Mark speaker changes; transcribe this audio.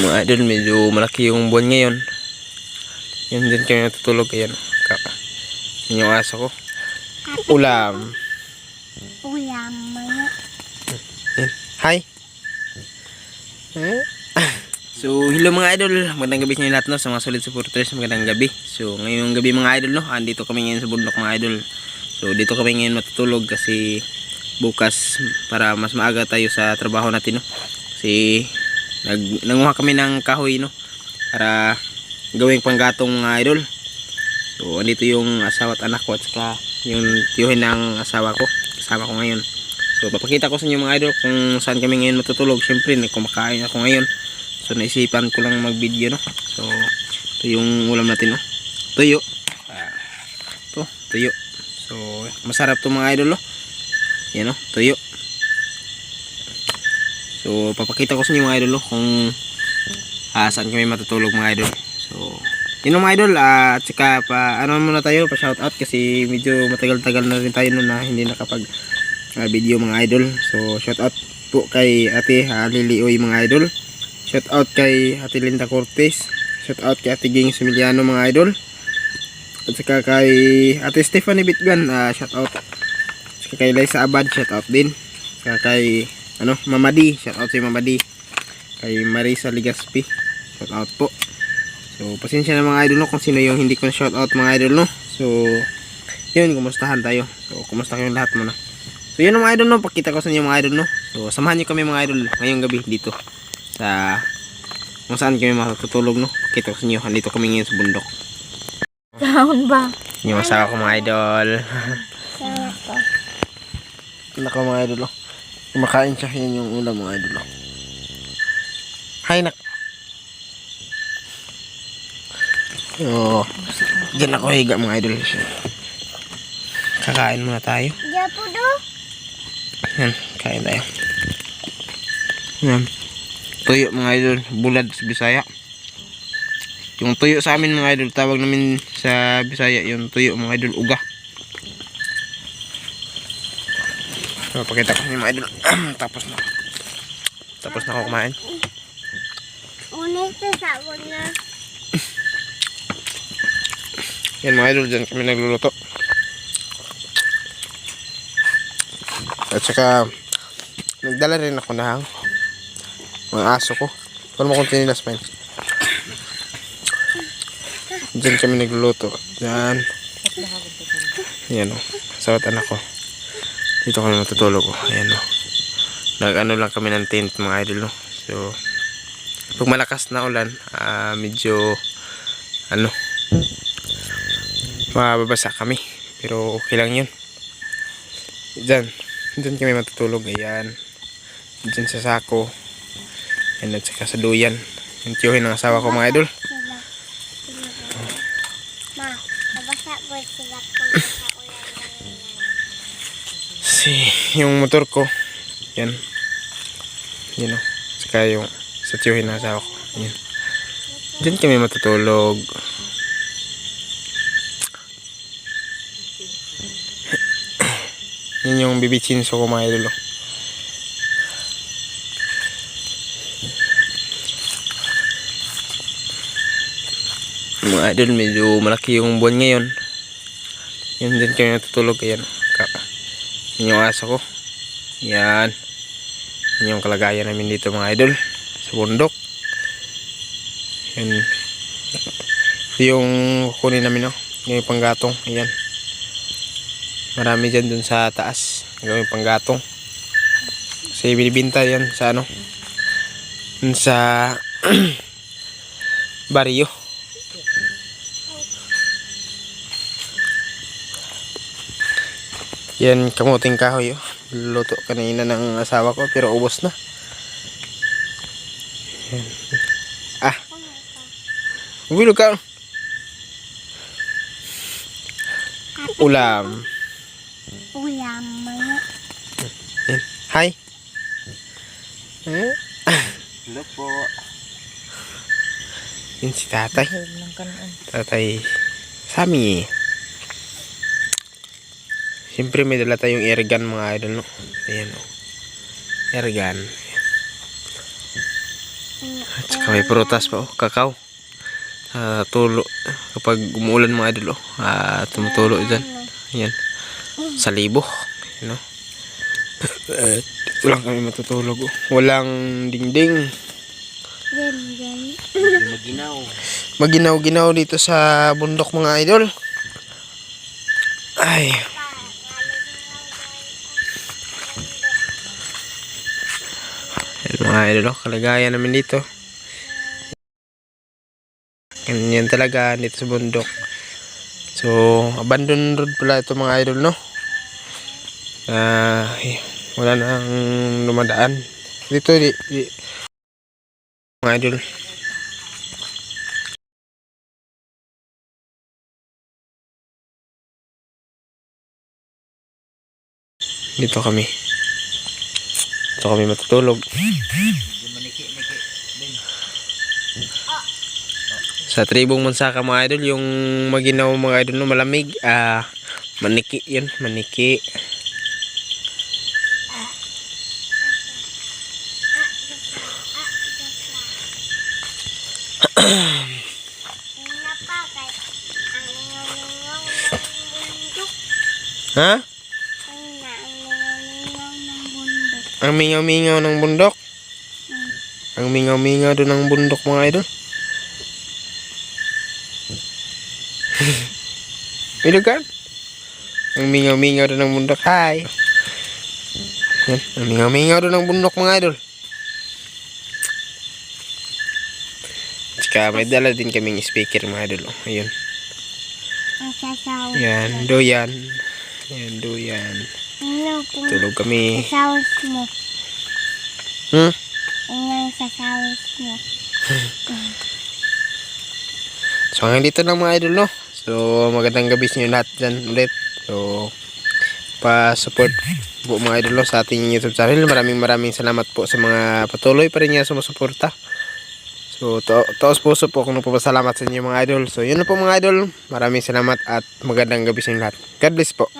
Speaker 1: mga idol medyo malaki yung buwan ngayon yan dyan kami natutulog ayan yun yung aso ko ulam
Speaker 2: Ulam
Speaker 1: hi? So, hello mga idol. Magandang gabi sa inyo lahat no, sa mga solid supporters. Magandang gabi. So, ngayong gabi mga idol no, andito kami ngayon sa bundok mga idol. So, dito kami ngayon matutulog kasi bukas para mas maaga tayo sa trabaho natin no. Kasi nag nanguha kami ng kahoy no para gawing panggatong mga idol. So, andito yung asawa at anak ko at saka yung tiyuhin ng asawa ko. Kasama ko ngayon. So, papakita ko sa inyo mga idol kung saan kami ngayon matutulog. Siyempre, kumakain ako ngayon. So, naisipan ko lang mag-video, no? So, ito yung ulam natin, no? Tuyo. Ah, ito, tuyo. So, masarap to mga idol, no? Yan, no? Tuyo. So, papakita ko sa inyo mga idol, no? Kung ah, saan kami matutulog mga idol. So, yun mga idol. Ah, at saka pa, ano muna tayo, pa shout out kasi medyo matagal-tagal na rin tayo no, na hindi nakapag ah, video mga idol. So, shout out po kay Ate ah, Lily Oy mga idol. Shout out kay Ate Linda Cortez. Shout out kay Ate Ging Similiano mga idol. At saka kay Ate Stephanie Bitgan, ah, shout out. At saka kay Liza Abad, shout out din. At saka kay ano, Mama D, shout out si Mama D. Kay Marisa Ligaspi, shout out po. So, pasensya na mga idol no kung sino yung hindi ko na shout out mga idol no. So, yun, kumustahan tayo. So, kumusta kayong lahat muna. So, yun mga idol no, pakita ko sa inyo mga idol no. So, samahan niyo kami mga idol ngayong gabi dito sa kung saan kami matutulog no. Pakita ko sa inyo, andito kami ngayon sa bundok.
Speaker 2: Taon ba?
Speaker 1: Yung asawa ko mga idol.
Speaker 2: Sana ko.
Speaker 1: Mga idol oh. Kumakain siya, yan yung ulam mga idol oh. Hi nak. Oh, diyan ako higa mga idol. Kakain muna tayo. Yan, kain tayo. Yan. Tuyo mga idol, bulad sa Bisaya. Yung tuyo sa amin mga idol, tawag namin sa Bisaya, yung tuyo mga idol, uga. So, pakita ko inyo mga idol. Tapos na. Tapos na ako kumain.
Speaker 2: Unis sa sabon na.
Speaker 1: Yan mga idol, dyan kami nagluluto. At saka, nagdala rin ako ng mga aso ko. Wala mo kung tinilas pa yun. Dyan kami nagluluto. Dyan. Yan o. Sawat anak ko. Dito kami matutulog o. Ayan o. Nag-ano lang kami ng tent mga idol no. So, pag malakas na ulan, ah, medyo ano, mababasa kami. Pero okay lang yun. Diyan. Diyan kami matutulog. Ayan. Diyan sa sako. Ayan at saka sa duyan. Yung tiyuhin ng asawa ko mga idol.
Speaker 2: Sila. Sila po. Ma, nabasa po sila kung sa ulan kanina.
Speaker 1: Si, yung motor ko. Yan. Yan o. Saka yung sa tiyuhin ng asawa ko. Yan. Diyan kami matutulog. Yan yung bibi chinso ko mga idol. oh. Mga idol, medyo malaki yung buwan ngayon. Yan din kami natutulog. Ayan. Ka yan yung aso ko. Yan. Yan yung kalagayan namin dito mga idol. Sa bundok. Ito yung kunin namin no. Yung panggatong. Ayan. Marami dyan dun sa taas. Gawin panggatong. Kasi binibinta yan sa ano. Sa baryo. Yan kamuting kahoy oh. Luto kanina ng asawa ko pero ubos na. Yan. Ah. Bilo ka. Ulam.
Speaker 2: Ulam.
Speaker 1: Yan. Hi. Eh?
Speaker 3: Hello po.
Speaker 1: Yun si tatay. Tatay Sami. Siyempre may dala tayong airgun mga idol no. Ayan o. Airgun. At saka may prutas pa, oh, kakao. Sa tulo. Kapag umuulan mga idol, oh. Ah, tumutulo dyan. Ayan. Sa libo. You know? At dito lang kami matutulog, oh. Walang dingding.
Speaker 2: Yan.
Speaker 1: Maginaw-ginaw dito sa bundok mga idol. Ay. Mga idol, kalagayan namin dito. Ganyan talaga dito sa bundok. So, abandoned road pala ito mga idol, no? Ay, wala nang lumadaan. Dito, di, di, mga idol. Dito kami. Dito kami matutulog. Sa tribong Mansaka mga idol, yung maginaw mga idol no, malamig, ah, maniki yun, maniki. Ha?
Speaker 2: Ang na, ang lingaw-lingaw ng bundok.
Speaker 1: Ang mingaw-mingaw ng bundok. Ang mingaw-mingaw doon ng bundok mga idol. Ilugan? Ang mingaw-mingaw doon ng bundok. Hi! Yan. Ang mingaw-mingaw doon ng bundok mga idol. Tsaka may dala din kaming speaker mga idol. oh. Ayun.
Speaker 2: Ang sasaw.
Speaker 1: Yan. Doyan. Yan. Doyan.
Speaker 2: Kung
Speaker 1: Tulog kami.
Speaker 2: sasawas mo?
Speaker 1: Hmm?
Speaker 2: Ang sasawas mo.
Speaker 1: So hanggang dito lang mga idol no. So magandang gabi sa inyo lahat dyan ulit. So pa-support po mga idol no, sa ating YouTube channel. Maraming maraming salamat po sa mga patuloy pa rin nga sumusuporta. So to taos puso po akong nagpapasalamat sa inyo mga idol. So yun na po mga idol. Maraming salamat at magandang gabi sa inyo lahat. God bless po.